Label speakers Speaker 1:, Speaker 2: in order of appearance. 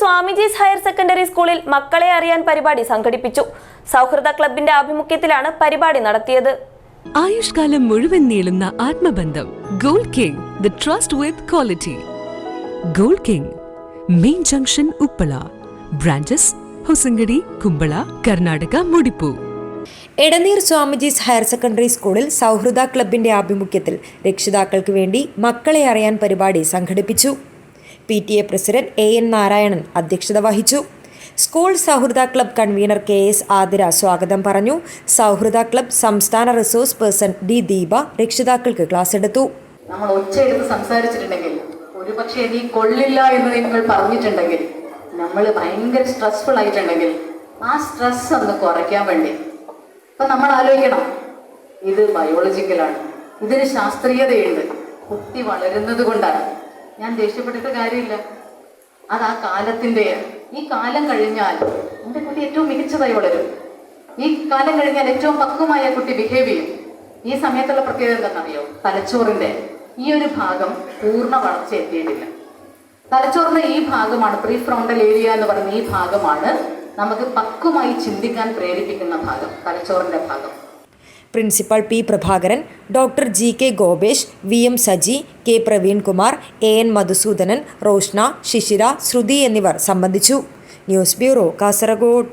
Speaker 1: Swamijis higher secondary സ്കൂളിൽ മക്കളെ അറിയാൻ പരിപാടി സംഘടിപ്പിച്ചു. സൗഹൃദ ക്ലബിന്റെ ആഭിമുഖ്യത്തിലാണ് പരിപാടി നടത്തിയത്.
Speaker 2: ആയുഷ്കാലം മുഴുവൻ നീളുന്ന ആത്മബന്ധം Gold King the trust with quality. Gold King main junction Uppala branches Hosangadi Kumbla Karnataka Mudipu.
Speaker 3: Edaneer Swamiji's higher secondary സ്കൂളിൽ സൗഹൃദ ക്ലബിന്റെ ആഭിമുഖ്യത്തിൽ രക്ഷിതാക്കൾക്ക് വേണ്ടി മക്കളെ അറിയാൻ പരിപാടി സംഘടിപ്പിച്ചു. P T A president A N Narayanan അധ്യക്ഷത വഹിച്ചു. സ്കൂൾ സൗഹൃദ club convener K S Athira സ്വാഗതം പറഞ്ഞു. സൗഹൃദ ക്ലബ് സംസ്ഥാന റിസോഴ്സ് പേഴ്സൺ ഡി ദീപ രക്ഷിതാക്കൾക്ക് ക്ലാസ് എടുത്തു.
Speaker 4: നമ്മൾ ഒച്ചയെടുത്ത് സംസാരിച്ചിട്ടുണ്ടെങ്കിൽ ഒരുപക്ഷെ നീ കൊള്ളില്ല എന്ന് നിങ്ങൾ പറഞ്ഞിട്ടുണ്ടെങ്കിൽ നമ്മൾ ഭയങ്കര സ്ട്രെസ്ഫുൾ ആയിട്ടുണ്ടെങ്കിൽ ആ സ്ട്രെസ് ഒന്ന് കുറയ്ക്കാൻ വേണ്ടി. അപ്പൊ നമ്മൾ ആലോചിക്കണം. ഇത് ബയോളജിക്കലാണ് ഇതിന് ശാസ്ത്രീയതയുണ്ട്. കുട്ടി വളരുന്നത് കൊണ്ടാണ്. ഞാൻ ദേഷ്യപ്പെട്ടിട്ട് കാര്യമില്ല. അത് ആ കാലത്തിന്റെ ഈ കാലം കഴിഞ്ഞാൽ എന്റെ കുട്ടി ഏറ്റവും മികച്ചതായി വളരും. ഈ കാലം കഴിഞ്ഞാൽ ഏറ്റവും പക്വമായ കുട്ടി ബിഹേവ് ചെയ്യും. ഈ സമയത്തുള്ള പ്രത്യേകത എന്താണെന്നറിയോ? തലച്ചോറിന്റെ ഈ ഒരു ഭാഗം പൂർണ വളർച്ച എത്തിയിട്ടില്ല. തലച്ചോറിന്റെ ഈ ഭാഗമാണ് പ്രീ ഫ്രോണ്ടൽ ഏരിയ എന്ന് പറയുന്ന ഈ ഭാഗമാണ് നമുക്ക് പക്വമായി ചിന്തിക്കാൻ പ്രേരിപ്പിക്കുന്ന ഭാഗം തലച്ചോറിന്റെ ഭാഗം.
Speaker 3: Principal P Prabhakaran doctor G K Gopesh V M Saji K Praveenkumar A N Madhusoodanan Roshna Shishira Shruti എന്നിവർ സംബന്ധിച്ചു. News bureau Kasaragod.